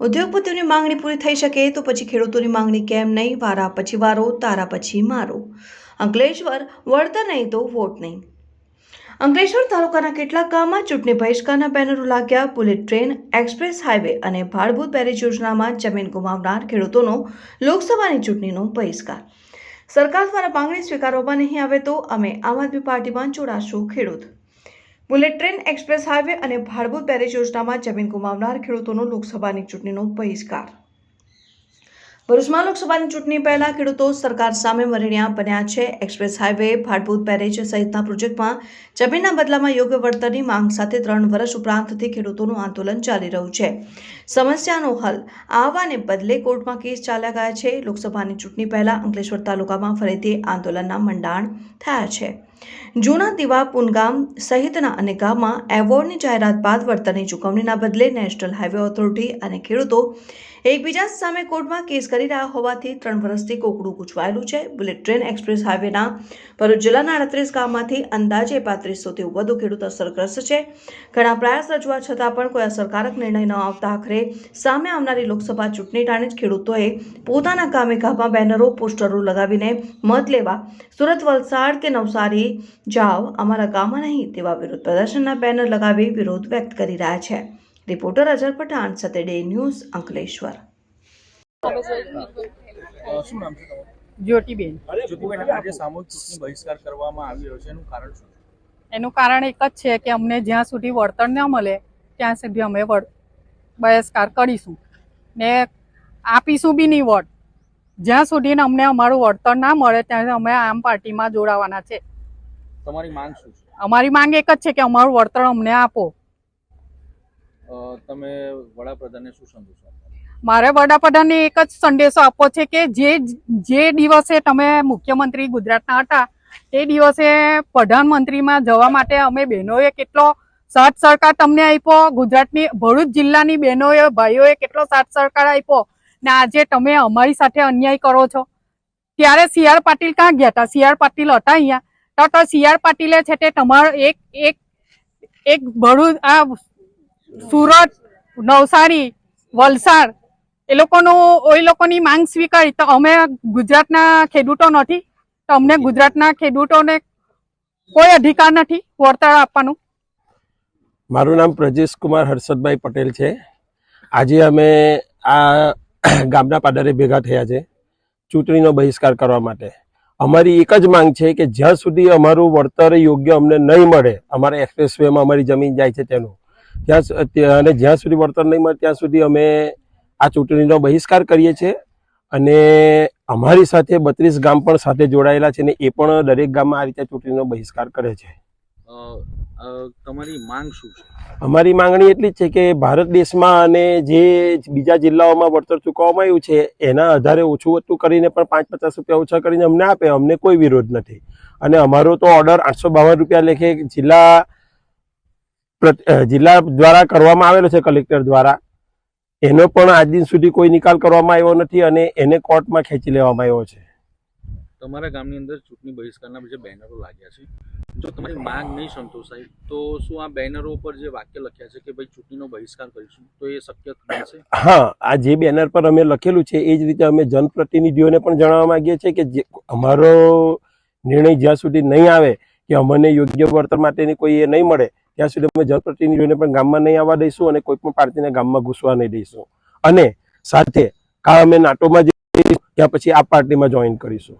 ઉદ્યોગપતિઓની માંગણી પૂરી થઈ શકે તો પછી ખેડૂતોની માંગણી કેમ નહીં? વારા પછી વારો, તારા પછી મારો. અંકલેશ્વર વળતર નહીં તો વોટ નહીં. અંકલેશ્વર તાલુકાના કેટલાક ગામમાં ચૂંટણી બહિષ્કારના બેનરો લાગ્યા. બુલેટ ટ્રેન, એક્સપ્રેસ હાઈવે અને ભાડભૂત બેરેજ યોજનામાં જમીન ગુમાવનાર ખેડૂતોનો લોકસભાની ચૂંટણીનો બહિષ્કાર. સરકાર દ્વારા માંગણી સ્વીકારવામાં નહીં આવે તો અમે આમ આદમી પાર્ટીમાં જોડાશું ખેડૂત. બુલેટ ટ્રેન એક્સપ્રેસ હાઈવે અને ભાડભૂત બેરેજ યોજનામાં જમીન ગુમાવનાર ખેડૂતોનો લોકસભાની ચૂંટણીનો બહિષ્કાર. ભરૂચમાં લોકસભાની ચૂંટણી પહેલા ખેડૂતો સરકાર સામે મરણ્યા બન્યા છે. એક્સપ્રેસ હાઈવે, ભાડભૂત બેરેજ સહિતના પ્રોજેક્ટમાં જમીનના બદલામાં યોગ્ય વળતરની માંગ સાથે ત્રણ વર્ષ ઉપરાંતથી ખેડૂતોનું આંદોલન ચાલી રહ્યું છે. સમસ્યાનો હલ આવવાને બદલે કોર્ટમાં કેસ ચાલ્યા ગયા છે. લોકસભાની ચૂંટણી પહેલા અંકલેશ્વર તાલુકામાં ફરીથી આંદોલનના મંડાણ થયા છે. જૂના દીવા, પુનગામ સહિતના અનેક ગામમાં એવોર્ડની જાહેરાત બાદ વળતરની ચૂકવણીના બદલે નેશનલ હાઇવે ઓથોરિટી અને ખેડૂતો એકબીજા સામે કોર્ટમાં કેસ કરી રહ્યા હોવાથી ત્રણ વર્ષથી કોકડું ગૂંચવાયેલું છે. બુલેટ ટ્રેન એક્સપ્રેસ હાઈવેના ભરૂચ જિલ્લાના અડત્રીસ ગામમાંથી અંદાજે પાંત્રીસોથી વધુ ખેડૂત અસરગ્રસ્ત છે. ઘણા પ્રયાસ રજૂઆત છતાં પણ કોઈ અસરકારક નિર્ણય ન આવતા આખરે સામે આવનારી લોકસભા ચૂંટણી ટાણે જ ખેડૂતોએ પોતાના ગામે ગામમાં બેનરો, પોસ્ટરો લગાવીને મત લેવા સુરત વલસાડ કે નવસારી જાઓ અમારા ગામમાં નહીં તેવા વિરોધ પ્રદર્શનના બેનર લગાવી વિરોધ વ્યક્ત કરી રહ્યા છે. Reporter Azhar Pathan Saturday news Ankleshwar. શું નામ છે જ્યોતિબેન. જ્યોતિબેન આજે સામૂહિક ચૂંટણી બહિષ્કાર કરવામાં આવી રહ્યો છે. એનું કારણ શું? એનું કારણ એક જ છે કે અમને જ્યાં સુધી વળતર ન મળે ત્યાં સુધી અમે બહિષ્કાર કરીશું. ને આપીશું બી નહીં વોટ જ્યાં સુધી અમને અમારું વળતર ના મળે ત્યાં સુધી અમે આમ પાર્ટીમાં જોડાવાના છે. તમારી માંગ શું છે? અમારી માંગ એક જ છે કે અમારું વળતર અમને આપો. તમે વડાપ્રધાનને શું સંદેશો? મારે વડાપ્રધાનને એક જ સંદેશો આપવો છે કે જે જે દિવસે તમે મુખ્યમંત્રી ગુજરાતના હતા, તે દિવસે પ્રધાનમંત્રીમાં જવા માટે અમે બહેનોએ કેટલો સાથ સરકાર તમને આપ્યો, ગુજરાતની, ભરૂચ જિલ્લાની બહેનોએ, ભાઈઓએ કેટલો સાથ સરકાર આપ્યો, ને આજે તમે અમારી સાથે અન્યાય કરો છો. ત્યારે સી પાટીલ ક્યાં ગયા હતા? સી પાટીલ હતા અહીંયા. તો સી પાટીલે છે તે તમારો એક એક એક ભરૂચ, આ સુરત નવસારી વલસાડ એ લોકોનું એ લોકોની માંગ સ્વીકારી. તો અમે ગુજરાતના ખેડૂતો નથી તો અમને ગુજરાતના ખેડૂતોને કોઈ અધિકાર નથી વળતર આપવાનું. મારું નામ પ્રજેશ કુમાર હર્ષદભાઈ પટેલ છે. આજે અમે આ ગામના પાદરે ભેગા થયા છે ચૂંટણીનો બહિષ્કાર કરવા માટે. અમારી એક જ માંગ છે કે જ્યાં સુધી અમારું વળતર યોગ્ય અમને નહીં મળે અમારે એક્સપ્રેસ વેમાં અમારી જમીન જાય છે તેનું ત્યાં અને જ્યાં સુધી વળતર નહીં મળે ત્યાં સુધી અમે આ ચૂંટણીનો બહિષ્કાર કરીએ છીએ. અને અમારી સાથે બત્રીસ ગામ પણ સાથે જોડાયેલા છે ને એ પણ દરેક ગામમાં આ રીતે ચૂંટણીનો બહિષ્કાર કરે છે. તમારી માંગ શું છે? અમારી માંગણી એટલી જ છે કે ભારત દેશમાં અને જે બીજા જિલ્લાઓમાં વળતર ચૂકવવામાં આવ્યું છે એના આધારે ઓછું વધતું કરીને પણ પાંચ પચાસ રૂપિયા ઓછા કરીને અમને આપે અમને કોઈ વિરોધ નથી. અને અમારો તો ઓર્ડર આઠસો બાવન રૂપિયા લેખે જિલ્લા જિલ્લા દ્વારા કરવામાં આવેલો છે કલેક્ટર દ્વારા. એનો પણ આજ દિન સુધી કોઈ નિકાલ કરવામાં આવ્યો નથી અને એને કોર્ટમાં ખેંચી લેવામાં આવ્યો છે. તમારા ગામની અંદર ચૂંટણી બહિષ્કારના જે બેનરો લાગ્યા છે. જો તમારી માંગ નહીં સંતોષાય તો શું આ બેનરો ઉપર જે વાક્ય લખ્યા છે કે ભાઈ ચૂંટણીનો બહિષ્કાર કરીશું તો એ શક્ય છે હા આ જે બેનર પર અમે લખેલું છે એ જ રીતે અમે જનપ્રતિનિધિઓને પણ જણાવવા માંગીએ છીએ કે જે અમારો નિર્ણય જ્યાં સુધી નહીં આવે કે અમને યોગ્ય વળતર માટેની કોઈ એ નહીં મળે ત્યાં સુધી અમે જનપ્રતિનિધિઓને પણ ગામમાં નહીં આવવા દઈશું અને કોઈ પણ પાર્ટીને ગામમાં ઘૂસવા નહીં દઈશું. અને સાથે કાળ અમે નાટોમાં જઈશું, ત્યાં પછી આ પાર્ટીમાં જોઈન કરીશું.